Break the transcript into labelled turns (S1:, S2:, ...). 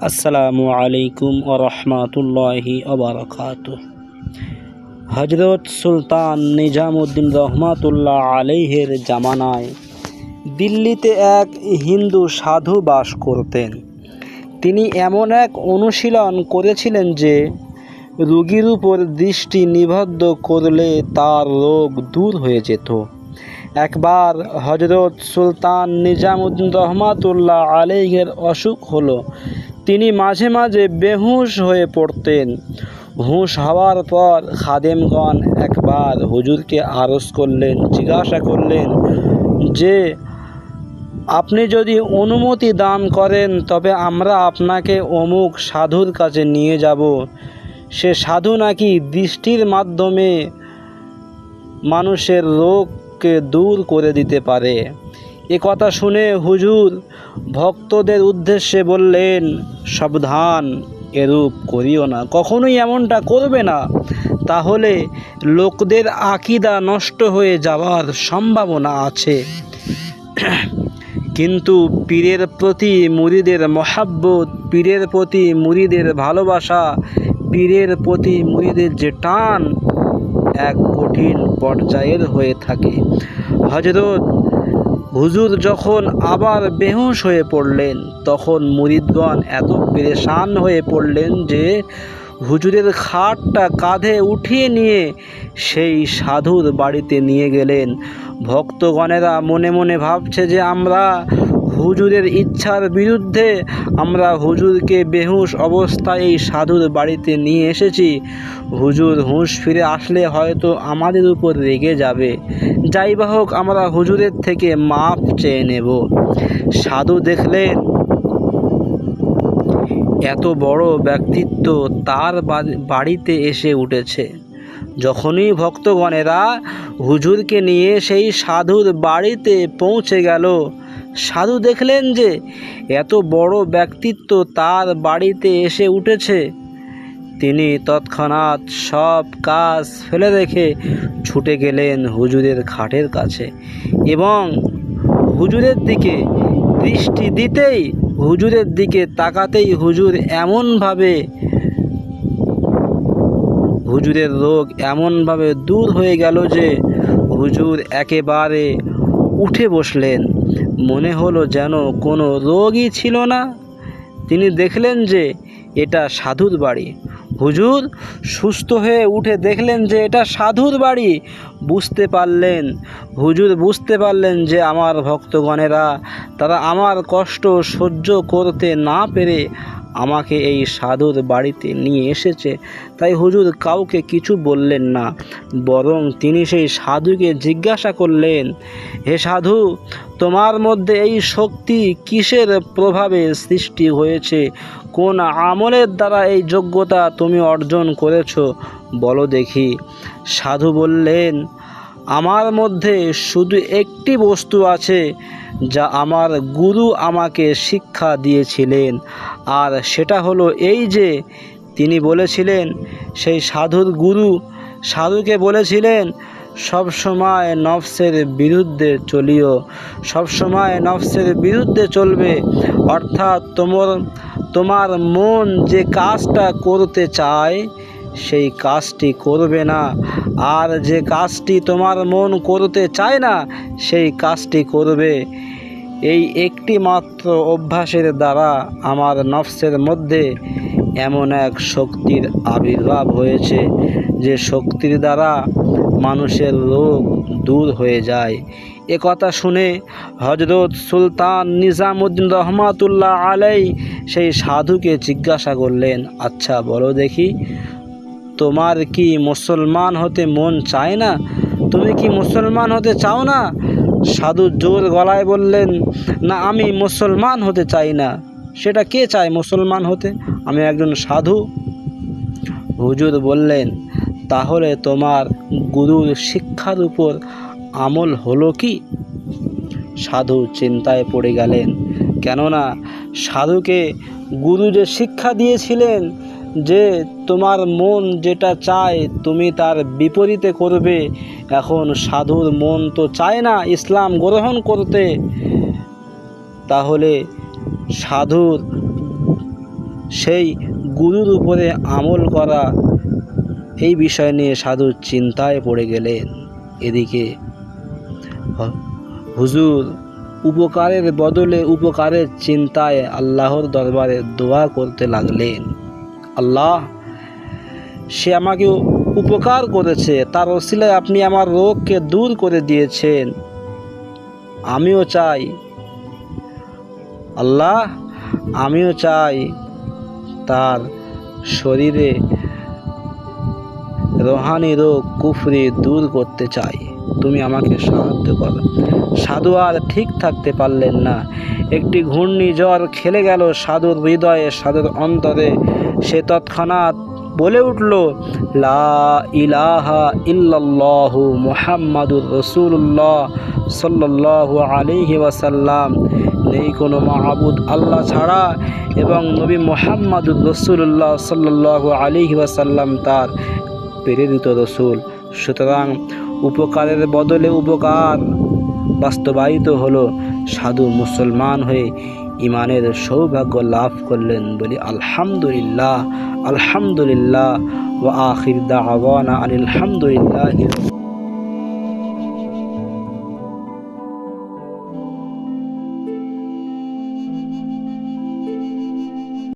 S1: আসসালামু আলাইকুম ও রহমাতুল্লাহি অবরকাত হজরত সুলতান নিজামুদ্দিন রহমাতুল্লাহ আলাইহের জামানায় দিল্লিতে এক হিন্দু সাধু বাস করতেন। তিনি এমন এক অনুশীলন করেছিলেন যে, রোগীর উপর দৃষ্টি নিবদ্ধ করলে তার রোগ দূর হয়ে যেত। একবার হজরত সুলতান নিজামুদ্দিন রহমাতুল্লাহ আলাইহের অসুখ হলো। তিনি মাঝে মাঝে বেহুশ হয়ে পড়তেন। হুঁশ হওয়ার পর খাদেমগণ একবার হুজুরকে আরজ করলেন, জিজ্ঞাসা করলেন যে, আপনি যদি অনুমতি দান করেন, তবে আমরা আপনাকে অমুক সাধুর কাছে নিয়ে যাব। সে সাধু নাকি দৃষ্টির মাধ্যমে মানুষের রোগকে দূর করে দিতে পারে। এ কথা শুনে হুজুর ভক্তদের উদ্দেশ্যে বললেন, সাবধান, এরূপ করিও না। কখনোই এমনটা করবে না। তাহলে লোকদের আকিদা নষ্ট হয়ে যাওয়ার সম্ভাবনা আছে। কিন্তু পীরের প্রতি মুরিদের মহাব্বত, পীরের প্রতি মুড়িদের ভালোবাসা, পীরের প্রতি মুড়িদের যে টান এক কঠিন পর্যায়ের হয়ে থাকে। হজরত হুজুর যখন আবার বেহুশ হয়ে পড়লেন, তখন মুরিদগণ এত পেরেশান হয়ে পড়লেন যে হুজুরের খাটটা কাঁধে উঠিয়ে নিয়ে সেই সাধুর বাড়িতে নিয়ে গেলেন। ভক্তগণেরা মনে মনে ভাবছে যে আমরা হুজুরের ইচ্ছার বিরুদ্ধে আমরা হুজুরকে বেহুশ অবস্থায় এই সাধুর বাড়িতে নিয়ে এসেছি। হুজুর হুঁশ ফিরে আসলে হয়তো আমাদের উপর রেগে যাবে। যাই হোক, আমরা হুজুরের থেকে মাপ চেয়ে নেব। সাধু দেখলেন, এত বড় ব্যক্তিত্ব তার বাড়িতে এসে উঠেছে। যখনই ভক্তগণেরা হুজুরকে নিয়ে সেই সাধুর বাড়িতে পৌঁছে গেল সাধু দেখলেন যে এত বড় ব্যক্তিত্ব তার বাড়িতে এসে উঠেছে। তিনি তৎক্ষণাৎ সব কাজ ফেলে রেখে ছুটে গেলেন হুজুরের খাটের কাছে এবং হুজুরের দিকে দৃষ্টি দিতেই হুজুরের দিকে তাকাতেই হুজুর এমনভাবে হুজুরের রোগ এমনভাবে দূর হয়ে গেল যে হুজুর একেবারে উঠে বসলেন। মনে হলো যেন কোনো রোগই ছিল না। তিনি দেখলেন যে এটা সাধুর বাড়ি। হুজুর সুস্থ হয়ে উঠে দেখলেন যে এটা সাধুর বাড়ি। বুঝতে পারলেন, হুজুর বুঝতে পারলেন যে আমার ভক্তগণেরা, তারা আমার কষ্ট সহ্য করতে না পেরে আমাকে এই সাধুর বাড়িতে নিয়ে এসেছে। তাই হুজুর কাউকে কিছু বললেন না, বরং তিনি সেই সাধুকে জিজ্ঞাসা করলেন, হে সাধু, তোমার মধ্যে এই শক্তি কিসের প্রভাবে সৃষ্টি হয়েছে? কোন আমলের দ্বারা এই যোগ্যতা তুমি অর্জন করেছ? বলো দেখি। সাধু বললেন আমার মধ্যে শুধু একটি বস্তু আছে, যা আমার গুরু আমাকে শিক্ষা দিয়েছিলেন। আর সেটা হলো এই যে, তিনি বলেছিলেন, সেই সাধুর গুরু সাধুকে বলেছিলেন, সব সময় নফসের বিরুদ্ধে চলিও, সব সময় নফসের বিরুদ্ধে চলবে। অর্থাৎ তোমার তোমার মন যে কাজটা করতে চায় সেই কাজটি করবে না। আর যে কাজটি তোমার মন করতে চায় না, সেই কাজটি করবে। এই একটি মাত্র অভ্যাসের দ্বারা আমার নফসের মধ্যে এমন এক শক্তির আবির্ভাব হয়েছে, যে শক্তির দ্বারা মানুষের রোগ দূর হয়ে যায়। এ কথা শুনে হজরত সুলতান নিজামুদ্দিন রহমাতুল্লাহ আলাই সেই সাধুকে জিজ্ঞাসা করলেন আচ্ছা বলো দেখি। তোমার কি মুসলমান হতে মন চায় না? তুমি কি মুসলমান হতে চাও না? সাধু জোর গলায় বললেন, না, আমি মুসলমান হতে চাই না। সেটা কে চায় মুসলমান হতে? আমি একজন সাধু। হুজুর বললেন, তাহলে তোমার গুরুর শিক্ষার উপর আমল হলো কি? সাধু চিন্তায় পড়ে গেলেন, কেননা সাধুকে গুরু যে শিক্ষা দিয়েছিলেন যে তোমার মন যেটা চায় তুমি তার বিপরীতে করবে। এখন সাধুর মন তো চায় না ইসলাম গ্রহণ করতে। তাহলে সাধুর সেই গুরুর উপরে আমল করা, এই বিষয় নিয়ে সাধু চিন্তায় পড়ে গেলেন। এদিকে হুজুর উপকারের বদলে উপকারের চিন্তায় আল্লাহর দরবারে দোয়া করতে লাগলেন। আল্লাহ, সে আমাকে উপকার করেছে, তার ওসিলায় আপনি আমার রোগকে দূর করে দিয়েছেন। আমিও চাই, আল্লাহ, আমিও চাই তার শরীরে রোহানি রোগ, কুফরি দূর করতে চাই। তুমি আমাকে সাহায্য করো। সাধু আর ঠিক থাকতে পারলেন না। একটি ঘূর্ণিঝড় খেলে গেল সাধুর হৃদয়ে, সাধুর অন্তরে সে তৎক্ষণাৎ বলে উঠল, লা ইলাহা মুহাম্মাদুর রসুল্লাহ সাল্লাল্লাহু আলাইহি ওয়াসাল্লাম। নেই কোনো মাহবুদ আল্লাহ ছাড়া এবং নবী মোহাম্মদুর রসুল্লাহ সাল্লাল্লাহু আলাইহি ওয়াসাল্লাম তার প্রেরিত রসুল। সুতরাং উপকারের বদলে উপকার বাস্তবায়িত হলো সাধু মুসলমান হয়ে ইমানের সৌভাগ্য লাভ করলেন বলি আলহামদুলিল্লাহ আলহামদুলিল্লাহ ও আখির দাওয়ানা আলহামদুলিল্লাহ